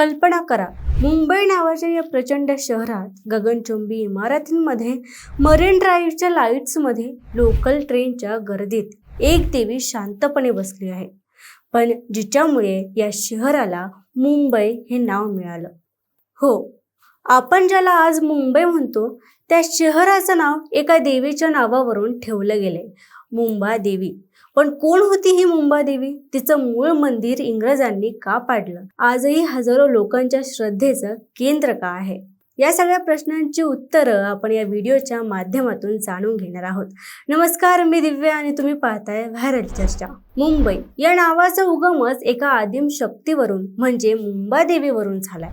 कल्पना करा. मुंबई नावाच्या या प्रचंड शहरात गगनचुंबी इमारतींमध्ये मरीन ड्राईव्हच्या लाईट्समध्ये लोकल ट्रेनच्या गर्दीत एक देवी शांतपणे बसली आहे. पण जिच्यामुळे या शहराला मुंबई हे नाव मिळालं. हो आपण ज्याला आज मुंबई म्हणतो त्या शहराचं नाव एका देवीच्या नावावरून ठेवलं गेलंय. मुंबा देवी. पण कोण होती ही मुंबादेवी? तिचं मूळ मंदिर इंग्रजांनी का पाडलं? आजही हजारो लोकांच्या श्रद्धेचं केंद्र का आहे? या सगळ्या प्रश्नांची उत्तरं आपण या व्हिडिओच्या माध्यमातून जाणून घेणार आहोत. नमस्कार मी दिव्या आणि तुम्ही पाहताय व्हायरल चर्चा. मुंबई. या नावाचा उगमच एका आदिम शक्तीवरून म्हणजे मुंबादेवीवरून झालाय.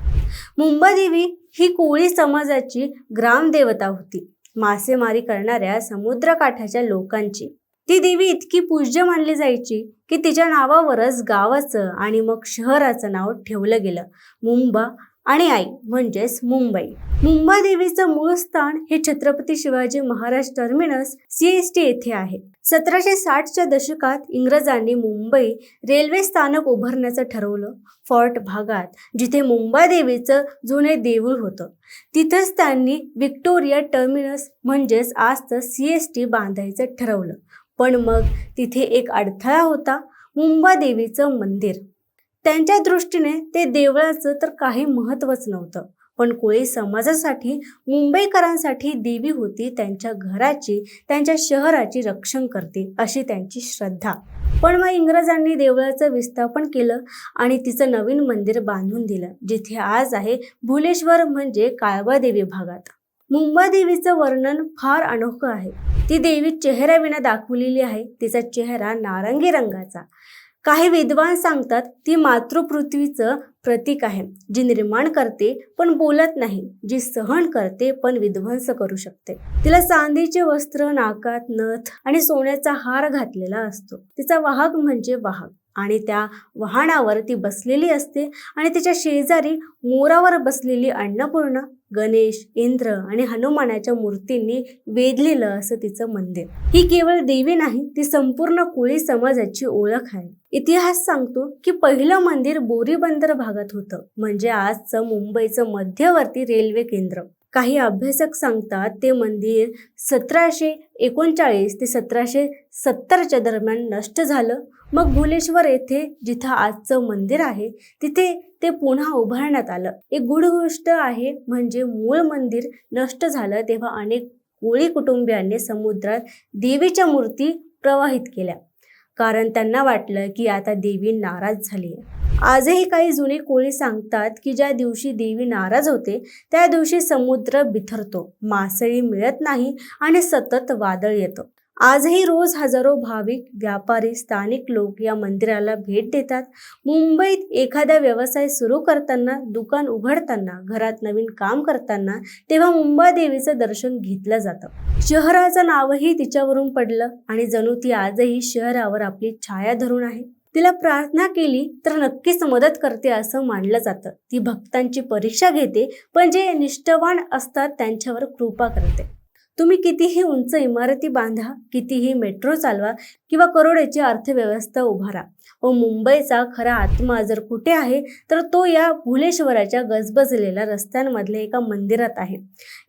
मुंबादेवी ही कोळी समाजाची ग्रामदेवता होती. मासेमारी करणाऱ्या समुद्रकाठाच्या लोकांची. ती देवी इतकी पूज्य मानली जायची की तिच्या नावावरच गावाचं आणि मग शहराचं नाव ठेवलं गेलं. मुंबा आणि आई म्हणजेच मुंबई. मुंबा देवीचं मूळ स्थान हे छत्रपती शिवाजी महाराज टर्मिनस सीएसटी येथे आहे. सतराशे साठच्या दशकात इंग्रजांनी मुंबई रेल्वे स्थानक उभारण्याचं ठरवलं. फॉर्ट भागात जिथे मुंबा देवीचं जुने देऊळ होतं. तिथंच त्यांनी विक्टोरिया टर्मिनस म्हणजेच आजचं सी एस टी बांधायचं ठरवलं. पण मग तिथे एक अडथळा होता मुंबा देवीचं मंदिर. त्यांच्या दृष्टीने ते देवळाचं तर काही महत्त्वच नव्हतं पण कोळी समाजासाठी मुंबईकरांसाठी देवी होती त्यांच्या घराची त्यांच्या शहराची रक्षण करते अशी त्यांची श्रद्धा. पण मग इंग्रजांनी देवळाचं विस्थापन केलं आणि तिचं नवीन मंदिर बांधून दिलं जिथे आज आहे भुलेश्वर म्हणजे काळबादेवी भागात. मुंबा देवीचं वर्णन फार अनोखं आहे. ती देवी चेहऱ्याविना दाखवलेली आहे. तिचा चेहरा नारंगी रंगाचा. काही विद्वान सांगतात ती मातृपृथ्वीचं प्रतीक आहे जी निर्माण करते पण बोलत नाही जी सहन करते पण विध्वंस करू शकते. तिला चांदीचे वस्त्र नाकात नथ आणि सोन्याचा हार घातलेला असतो. तिचा वाहक म्हणजे वाहक. आणि त्या वाहनावर ती बसलेली असते आणि तिच्या शेजारी मोरावर बसलेली अन्नपूर्णा गणेश इंद्र आणि हनुमानाच्या मूर्तींनी वेधलेलं असं तिचं मंदिर. ही केवळ देवी नाही ती संपूर्ण कोळी समाजाची ओळख आहे. इतिहास सांगतो की पहिलं मंदिर बोरीबंदर भागात होतं. म्हणजे आजचं मुंबईचं मध्यवर्ती रेल्वे केंद्र. काही अभ्यासक सांगतात ते मंदिर सतराशे एकोणचाळीस ते सतराशे सत्तरच्या दरम्यान नष्ट झालं. मग भुलेश्वर येथे जिथं आजचं मंदिर आहे तिथे ते पुन्हा उभारण्यात आलं. एक गुढ गोष्ट आहे म्हणजे मूळ मंदिर नष्ट झालं तेव्हा अनेक कोळी कुटुंबियांनी समुद्रात देवीच्या मूर्ती प्रवाहित केल्या. कारण त्यांना वाटलं की आता देवी नाराज झाली आजही काही जुने कोळी सांगतात की ज्या दिवशी देवी नाराज होते त्या दिवशी समुद्र बिथरतो. मासळी मिळत नाही आणि सतत वादळ येतं. आजही रोज हजारो भाविक व्यापारी स्थानिक लोक या मंदिराला भेट देतात. मुंबईत एखादा व्यवसाय सुरू करताना दुकान उघडताना घरात नवीन काम करताना तेव्हा मुंबा देवीचं दर्शन घेतलं जातं. शहराचं नावही तिच्यावरून पडलं आणि जणू ती आजही शहरावर आपली छाया धरून आहे. तिला प्रार्थना केली तर नक्कीच मदत करते असं मानलं जातं. ती भक्तांची परीक्षा घेते पण जे निष्ठवान असतात त्यांच्यावर कृपा करते. तुम्ही कितीही उंच इमारती बांधा कितीही मेट्रो चालवा किंवा करोडेची अर्थव्यवस्था उभारा. व मुंबईचा खरा आत्मा जर कुठे आहे तर तो या भुलेश्वराच्या गजबजलेल्या रस्त्यांमधल्या एका मंदिरात आहे.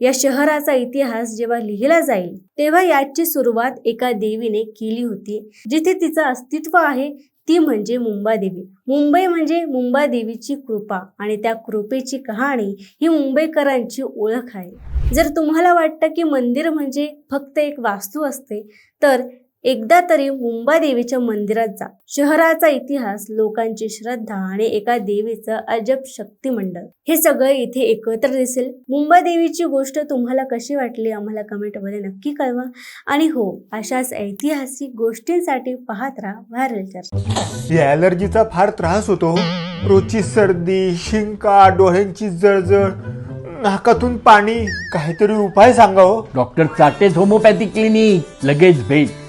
या शहराचा इतिहास जेव्हा लिहिला जाईल तेव्हा याची सुरुवात एका देवीने केली होती जिथे तिचं अस्तित्व आहे ती म्हणजे मुंबादेवी मुंबई म्हणजे मुंबादेवीची कृपा आणि त्या कृपेची कहाणी ही मुंबईकरांची ओळख आहे. जर तुम्हाला वाटतं की मंदिर म्हणजे फक्त एक वास्तू असते तर एकदा तरी मुंबादेवीच्या मंदिरात जा. शहराचा इतिहास लोकांची श्रद्धा आणि एका देवीचं अजब शक्तिमंडळ. हे सगळं इथे एकत्र दिसेल. मुंबादेवीची गोष्ट तुम्हाला कशी वाटली आम्हाला कमेंटमध्ये नक्की कळवा. आणि हो अशाच ऐतिहासिक गोष्टींसाठी पाहत राहा व्हायरल चर्चा. या ॲलर्जीचा फार त्रास होतो रोजची सर्दी शिंका डोळ्यांची जळजळ नाकातून पाणी काहीतरी उपाय सांगा हो. डॉक्टर चाटेज होमोपॅथी क्लिनिक लगेच भेट.